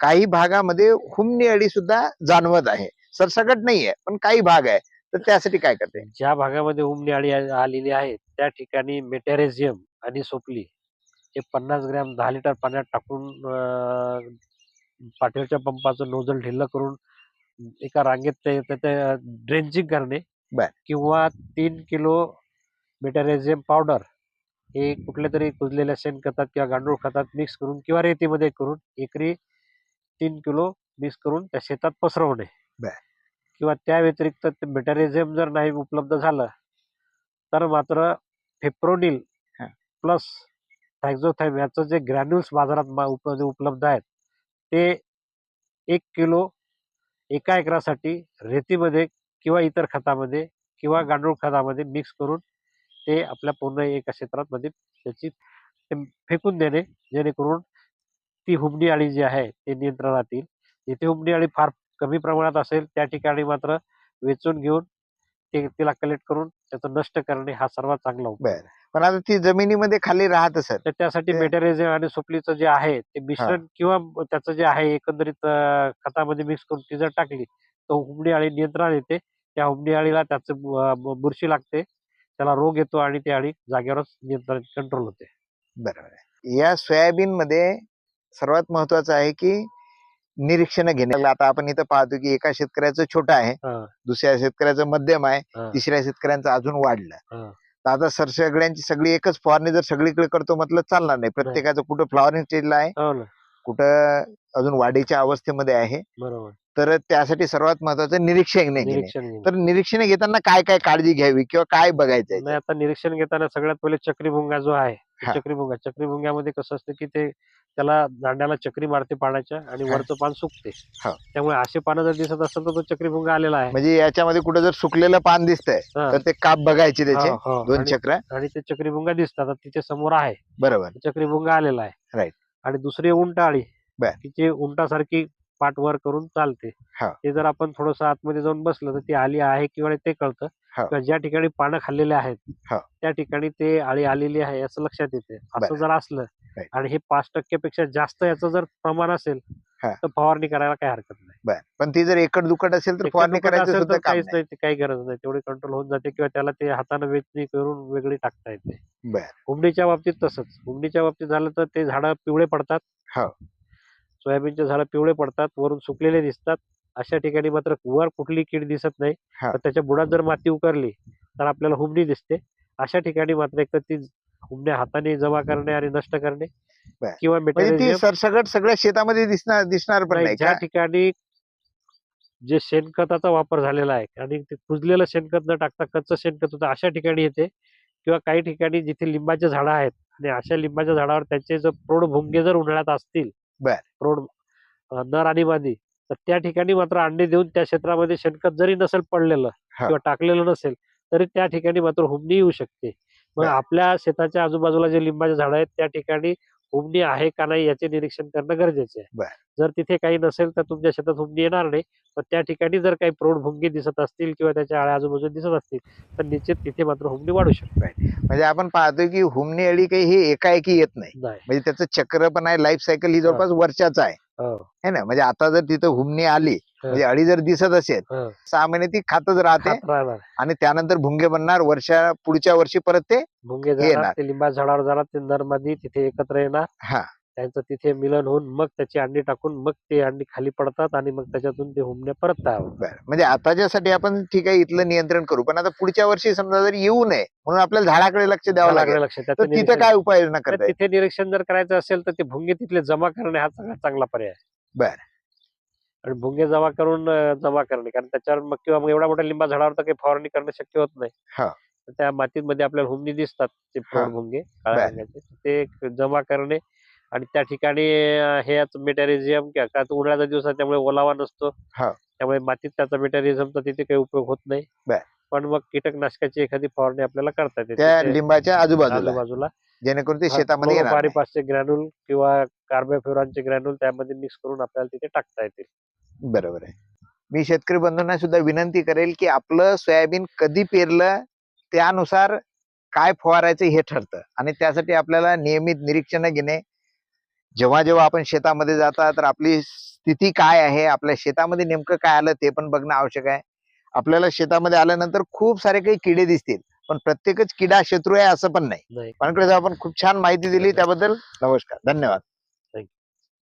काही भागामध्ये हुमणी अळी सुद्धा जाणवत आहे. सरसकट नाहीये पण काही भाग आहे. तर त्यासाठी काय करते? ज्या भागामध्ये उमणी अळी आलेली आहे त्या ठिकाणी मेटॅरेझियम आणि सोपली हे पन्नास ग्रॅम दहा लिटर पाण्यात टाकून पाठीवरच्या पंपाचं नोझल ढिल्ल करून एका रांगेत ते ड्रेंचिंग करणे. किंवा तीन किलो मेटॅरेझियम पावडर हे कुठल्या तरी कुजलेल्या शेणखतात किंवा गांडूळ खतात मिक्स करून किंवा रेतीमध्ये करून एकरी तीन किलो मिक्स करून त्या शेतात पसरवणे. किंवा त्या व्यतिरिक्त मेटॅरिझम जर नाही उपलब्ध झालं तर मात्र फेप्रोनिल. प्लस थायझोथाईम याचं जे ग्रॅन्युल्स बाजारात उपलब्ध आहेत ते एक किलो एका एकरासाठी रेतीमध्ये किंवा इतर खतामध्ये किंवा गांडूळ खतामध्ये मिक्स करून ते आपल्या पूर्ण एका क्षेत्रात मध्ये त्याची ते फेकून देणे जेणेकरून ती हुमणी अळी जी आहे ते नियंत्रणात येईल जिथे हुमणी अळी फार कमी प्रमाणात असेल त्या ठिकाणी मात्र वेचून घेऊन ते तिला कलेक्ट करून त्याचं नष्ट करणे हा सर्वात चांगला उपाय. बर. पण आता ती जमिनीमध्ये खाली राहत सर. तर त्यासाठी ते- मेटॅरिझम आणि सुपलीचं जे आहे ते मिश्रण किंवा त्याचं जे आहे एकंदरीत अं, खतामध्ये मिक्स करून ती जर टाकली तर हुमणी अळी नियंत्रण येते. त्या हुमणी अळीला त्याचं अं, ब- बुरशी लागते. त्याला रोग येतो आणि ती अळी जागेवरच नियंत्रण कंट्रोल होते. बरोबर आहे. या सोयाबीन मध्ये सर्वात महत्वाचं आहे की निरीक्षण घेणे. आता आपण इथं पाहतो की एका शेतकऱ्याचं छोटं आहे दुसऱ्या शेतकऱ्याचं मध्यम आहे तिसऱ्या शेतकऱ्यांचं अजून वाढलं. हा. तर आता सर सगळ्यांची सगळी एकच फवारणी जर सगळीकडे करतो म्हटलं चालणार नाही. प्रत्येकाचं कुठं फ्लॉवरिंग स्टेजला आहे हो कुठं अजून वाढीच्या अवस्थेमध्ये आहे. बरोबर. तर त्यासाठी सर्वात महत्वाचं निरीक्षण घेणे. तर निरीक्षण घेताना काय काय काळजी घ्यावी किंवा काय बघायचंय? नाही आता निरीक्षण घेताना सगळ्यात पहिले चक्रीभुंगा जो आहे. चक्रीभुंगा. चक्रीभुंग्यामध्ये कसं असतं की ते त्याला दांड्याला चक्री मारते पाण्याच्या आणि. वरचं पान सुकते हा. त्यामुळे असे पानं जर दिसत असेल तर तो चक्रीभुंगा आलेला आहे म्हणजे याच्यामध्ये कुठं जर सुकलेलं पान दिसतंय हा. तर ते काप बघायचे त्याचे हो, हो. दोन आणि- चक्र आणि ते चक्रीभुंगा दिसतात आता तिथे समोर आहे बरोबर चक्रीभुंगा आलेला आहे Right. आणि दुसरी उंटाळी बर. तिचे उंटासारखी पाठ वर करून चालते हा. ते जर आपण थोडस आतमध्ये जाऊन बसलं तर ती आली आहे किंवा ते कळतं हा. किंवा ज्या ठिकाणी पानं खाल्लेले आहेत हा. त्या ठिकाणी ते आळी आलेली आहे असं लक्षात येते असं बर. जर असलं Right. आणि हे पाच टक्क्यापेक्षा जास्त याचं जर प्रमाण असेल हा. तर फवारणी करायला काही हरकत नाही बर पण ती जर एकट दुकट असेल तर फवारणी दुखत करायचं असेल सुद्धा तर काम काहीच नाही नाही ते काही गरज नाही तेवढी कंट्रोल होऊन जाते किंवा त्याला ते हाताने वेचणी करून वेगळी टाकता येते बर हुमणीच्या बाबतीत तसंच हुमणीच्या बाबतीत झालं तर ते झाडं पिवळे पडतात हो. सोयाबीनचे झाडं पिवळे पडतात वरून सुकलेले दिसतात. अशा ठिकाणी मात्र वर कुठली कीड दिसत नाही. हा. तर त्याच्या बुडात जर माती उकरली तर आपल्याला हुमणी दिसते. अशा ठिकाणी मात्र एक तर ती हुमण्या हाताने जमा करणे आणि नष्ट करणे बर. किंवा म्हणजे ती मेटॅरियल सरसगट सगळ्या शेतामध्ये दिसणार दिसणार पण नाही ज्या का? ठिकाणी जे शेणखताचा वापर झालेला आहे आणि ते कुजलेलं शेणखत न टाकता कच्चं शेणखत होतं अशा ठिकाणी येते. किंवा काही ठिकाणी जिथे लिंबाचे झाडं आहेत आणि अशा लिंबाच्या झाडावर त्याचे जर प्रौढ भुंगे जर उन्हाळ्यात असतील बर. प्रौढ नर आणि मादी तर त्या ठिकाणी मात्र अंडे देऊन त्या क्षेत्रामध्ये शेणखत जरी नसेल पडलेलं हा. किंवा टाकलेलं नसेल तरी त्या ठिकाणी मात्र हुमणी येऊ शकते मग बर. आपल्या शेताच्या आजूबाजूला जे लिंबाचे झाडं आहेत त्या ठिकाणी हुमणी आहे का नाही याचे निरीक्षण करणं गरजेचे आहे. जर तिथे काही नसेल तर तुमच्या शेतात हुमणी येणार नाही पण त्या ठिकाणी जर काही प्रौढ भुंगे दिसत असतील किंवा त्याच्या आळ्या आजूबाजूला दिसत असतील तर निश्चित तिथे मात्र हुमणी वाढू शकते. म्हणजे आपण पाहतोय की हुमणी अळी काही हे एकाएकी येत नाही. म्हणजे त्याचं चक्र पण आहे लाईफ सायकल ही जवळपास वर्षाचं आहे. हो. है ना? म्हणजे आता जर तिथं हुमणी आली म्हणजे अळी जर दिसत असेल. सहा महिने ती खातच राहते आणि त्यानंतर भुंगे बनणार वर्षा पुढच्या वर्षी परत ते भुंगे ते लिंबा झाडावर जाणार ते नरमादी तिथे एकत्र येणार. हा. त्यांचं तिथे मिलन होऊन मग त्याची अंडी टाकून मग ते अंडी खाली पडतात आणि मग त्याच्यातून ते हुमण्या परत म्हणजे आताच्यासाठी आपण ठीक आहे इथलं नियंत्रण करू पण आता पुढच्या वर्षी समजा जर येऊ नये म्हणून आपल्याला झाडाकडे लक्ष द्यावं लागेल. तिथं काय उपाययोजना तर करता येईल? तिथे निरीक्षण जर करायचं असेल तर ते भुंगे तिथले जमा करणे हा सगळ्यात चांगला पर्याय. बरं. आणि भुंगे जमा करून अं, जमा करणे कारण त्याच्यावर मग किंवा मग एवढ्या मोठ्या लिंबा झाडावर तर काही फवारणी करणं शक्य होत नाही हा. तर त्या मातीमध्ये आपल्याला हुमणी दिसतात ते प्रौढ हा. भुंगे काळ्या बरं. रंगाचे ते एक जमा करणे आणि त्या ठिकाणी अं, हे मेटॅरिझियम किंवा का तो उन्हाळ्याचा दिवस आहे त्यामुळे ओलावा नसतो हा. त्यामुळे मातीत त्याचा मेटॅरिझमचा तिथे काही उपयोग होत नाही बरं. पण मग कीटकनाशकाची एखादी फवारणी आपल्याला करता येते त्या तिथे लिंबाच्या आजूबाजूला आजूबाजूला जेणेकरून ते शेतामध्ये येणार नाही. ग्रॅन्युल किंवा कार्बोफ्युरॉनचे ग्रॅन्युल त्यामध्ये मिक्स करून आपल्याला तिथे टाकता येतील बरोबर आहे. मी शेतकरी बंधूंना सुद्धा विनंती करेल की आपलं सोयाबीन कधी पेरलं त्यानुसार काय फवारायचं हे ठरतं. आणि त्यासाठी आपल्याला नियमित निरीक्षण घेणे. जेव्हा जेव्हा आपण शेतामध्ये जाता तर आपली स्थिती काय आहे? आपल्या शेतामध्ये नेमकं काय आलं ते पण बघणं आवश्यक आहे. आपल्याला शेतामध्ये आल्यानंतर खूप सारे काही किडे दिसतील पण प्रत्येकच किडा शत्रू आहे असं पण नाही. साहेब आपण खूप छान माहिती दिली त्याबद्दल नमस्कार. धन्यवाद.